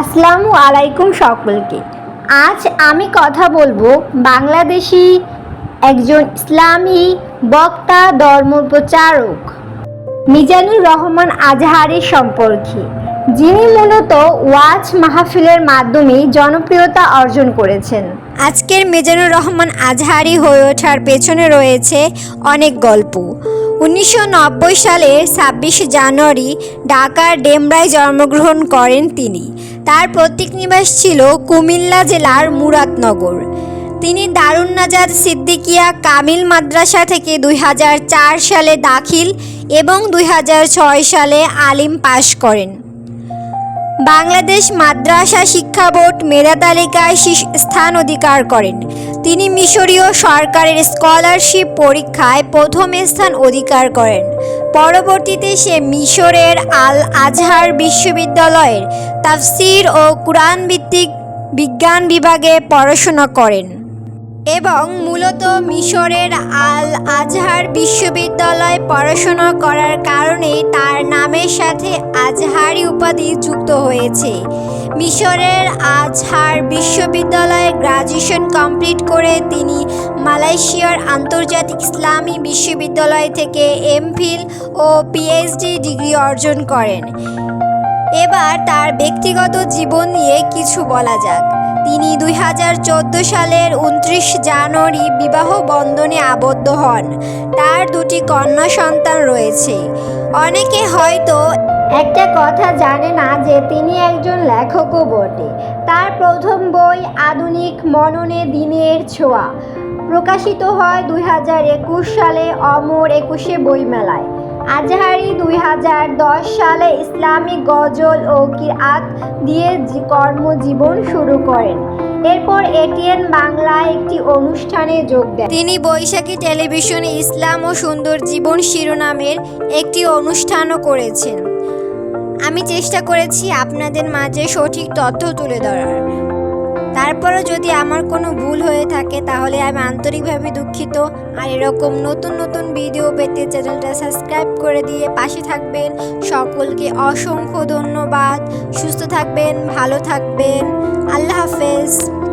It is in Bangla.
আসসালামু আলাইকুম সকলকে। আজ আমি কথা বলব বাংলাদেশি একজন ইসলামী বক্তা ধর্ম প্রচারক মিজানুর রহমান আজহারের সম্পর্কে, যিনি মূলত ওয়াজ মাহফিলের মাধ্যমে জনপ্রিয়তা অর্জন করেছেন। আজকের মিজানুর রহমান আজহারি হয়ে ওঠার পেছনে রয়েছে অনেক গল্প। উনিশশো নব্বই সালের ছাব্বিশে জানুয়ারি ঢাকার ডেমরায় জন্মগ্রহণ করেন তিনি। তার প্রতীক নিবাস ছিল কুমিল্লা জেলার মুরাদনগর। তিনি দারুণ নাজাদ সিদ্দিকিয়া কামিল মাদ্রাসা থেকে দুই হাজার চার সালে দাখিল এবং দুই হাজার ছয় সালে আলিম পাশ করেন। বাংলাদেশ মাদ্রাসা শিক্ষা বোর্ড মেধা তালিকায় স্থান অধিকার করেন। তিনি মিশরীয় সরকারের স্কলারশিপ পরীক্ষায় প্রথম স্থান অধিকার করেন। পরবর্তীতে সে মিশরের আল আজহার বিশ্ববিদ্যালয়ের তাফসির ও কুরআন ভিত্তিক বিজ্ঞান বিভাগে পড়াশোনা করেন এবং মূলত মিশরের আল আজহার বিশ্ববিদ্যালয়ে পড়াশোনা করার কারণে তার নামের সাথে আজহারি উপাধি যুক্ত হয়েছে। মিশরের আজহার বিশ্ববিদ্যালয়ে গ্রাজুয়েশন কমপ্লিট করে তিনি মালয়েশিয়ার আন্তর্জাতিক ইসলামী বিশ্ববিদ্যালয় থেকে এমফিল ও পিএইচডি ডিগ্রি অর্জন করেন। এবার তার ব্যক্তিগত জীবন নিয়ে কিছু বলা যাক। তিনি দুই হাজার চোদ্দ সালের উনত্রিশ জানুয়ারি বিবাহ বন্ধনে আবদ্ধ হন। তার দুটি কন্যা সন্তান রয়েছে। অনেকে হয়তো একটা কথা জানে না যে তিনি একজন লেখকও বটে। তার প্রথম আধুনিক মননে দিনের ছোঁয়া। প্রকাশিত হয় দুই হাজার একুশ সালে অমর একুশে বইমেলায়। আজহারি দুই হাজার দশ সালে ইসলামিক গজল ও কিরাত দিয়ে কর্মজীবন শুরু করেন। এরপর এটিএন বাংলায় একটি অনুষ্ঠানে যোগ দেন। তিনি বৈশাখী টেলিভিশনে ইসলাম ও সুন্দর জীবন শিরোনামের একটি অনুষ্ঠানও করেছেন। আমি চেষ্টা করেছি আপনাদের মাঝে সঠিক তথ্য তুলে ধরার। তারপরও যদি আমার কোনো ভুল হয়ে থাকে, তাহলে আমি আন্তরিকভাবে দুঃখিত। আর এরকম নতুন নতুন ভিডিও পেতে চ্যানেলটা সাবস্ক্রাইব করে দিয়ে পাশে থাকবেন। সকলকে অসংখ্য ধন্যবাদ। সুস্থ থাকবেন, ভালো থাকবেন। আল্লাহ হাফেজ।